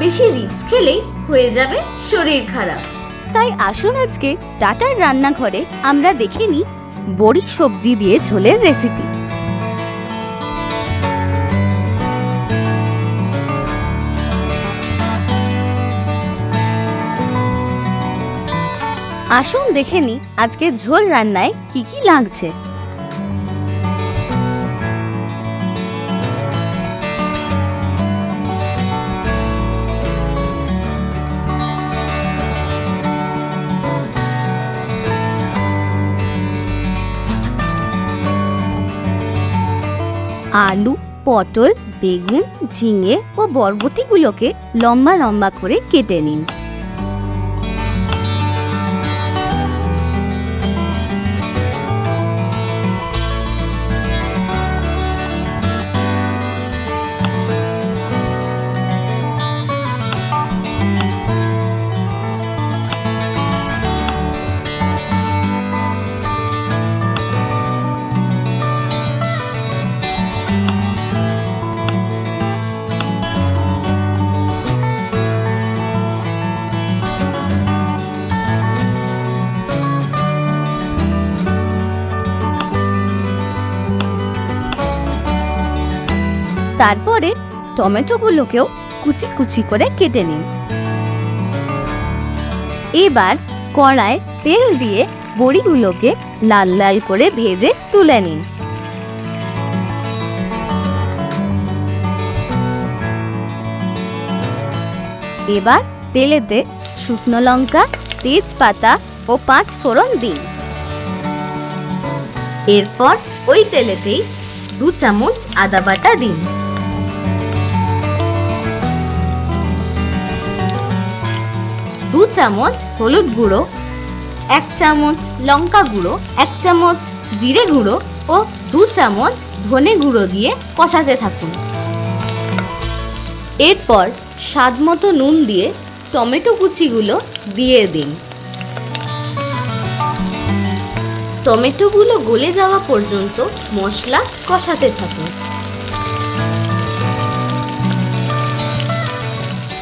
বেশি রিচ খেলেই হয়ে যাবে শরীর খারাপ। তাই আসুন আজকে টাটার রান্নাঘরে আমরা দেখে নিই বড়ি সবজি দিয়ে ঝোলের রেসিপি আসুন দেখে নিই আজকে ঝোল রান্নায় কি কি লাগছে। আলু পটল বেগুন ঝিঙে ও বরবটিগুলোকে লম্বা লম্বা করে কেটে নিন। তারপরে টমেটোগুলোকেও কুচি কুচি করে কেটে নিন। এবার কড়ায় তেল দিয়ে বড়িগুলোকে লাল লাল করে ভেজে তুলে নিন। এবার তেলেতে শুকনো লঙ্কা, তেজপাতা ও পাঁচ ফোড়ন দিন। এরপর ওই তেলেতেই দু চামচ আদা বাটা দিন। দু চামচ হলুদ গুঁড়ো, এক চামচ লঙ্কা গুঁড়ো, এক চামচ জিরে গুঁড়ো ও দু চামচ ধনে গুঁড়ো দিয়ে কষাতে থাকুন। এরপর স্বাদ মতো নুন দিয়ে টমেটো কুচিগুলো দিয়ে দিন। টমেটোগুলো গলে যাওয়া পর্যন্ত মশলা কষাতে থাকুন।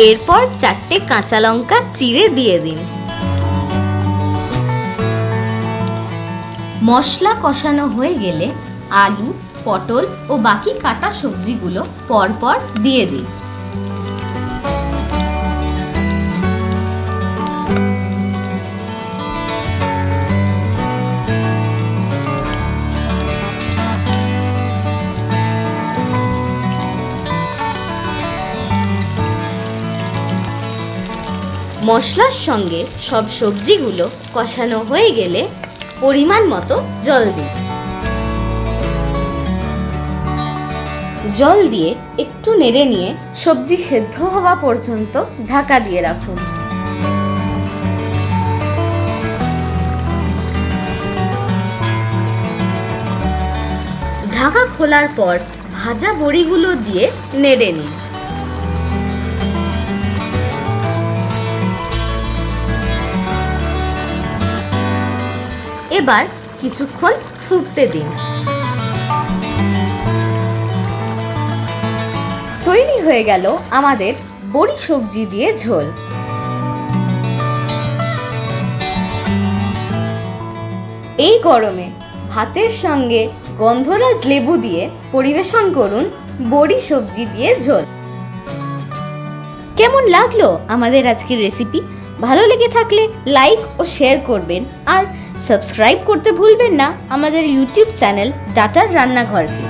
এরপর চারটে কাঁচা লঙ্কা চিরে দিয়ে দিন। মশলা কষানো হয়ে গেলে আলু, পটল ও বাকি কাটা সবজিগুলো পরপর দিয়ে দিন। মশলার সঙ্গে সব সবজিগুলো কষানো হয়ে গেলে পরিমাণ মতো জল দিন। জল দিয়ে একটু নেড়ে নিয়ে সবজি সেদ্ধ হওয়া পর্যন্ত ঢাকা দিয়ে রাখুন। ঢাকা খোলার পর ভাজা বড়িগুলো দিয়ে নেড়ে নিন। এবার কিছুক্ষণ ফুটতে দিন। তৈরি হয়ে গেল আমাদের বড়ি সবজি দিয়ে ঝোল। এই গরমে ভাতের সঙ্গে গন্ধরাজ লেবু দিয়ে পরিবেশন করুন বড়ি সবজি দিয়ে ঝোল। কেমন লাগল আমাদের আজকের রেসিপি ভালো লেগে থাকলে লাইক ও শেয়ার করবেন আর সাবস্ক্রাইব করতে ভুলবেন না আমাদের ইউটিউব চ্যানেল ডাটার রান্নাঘরকে।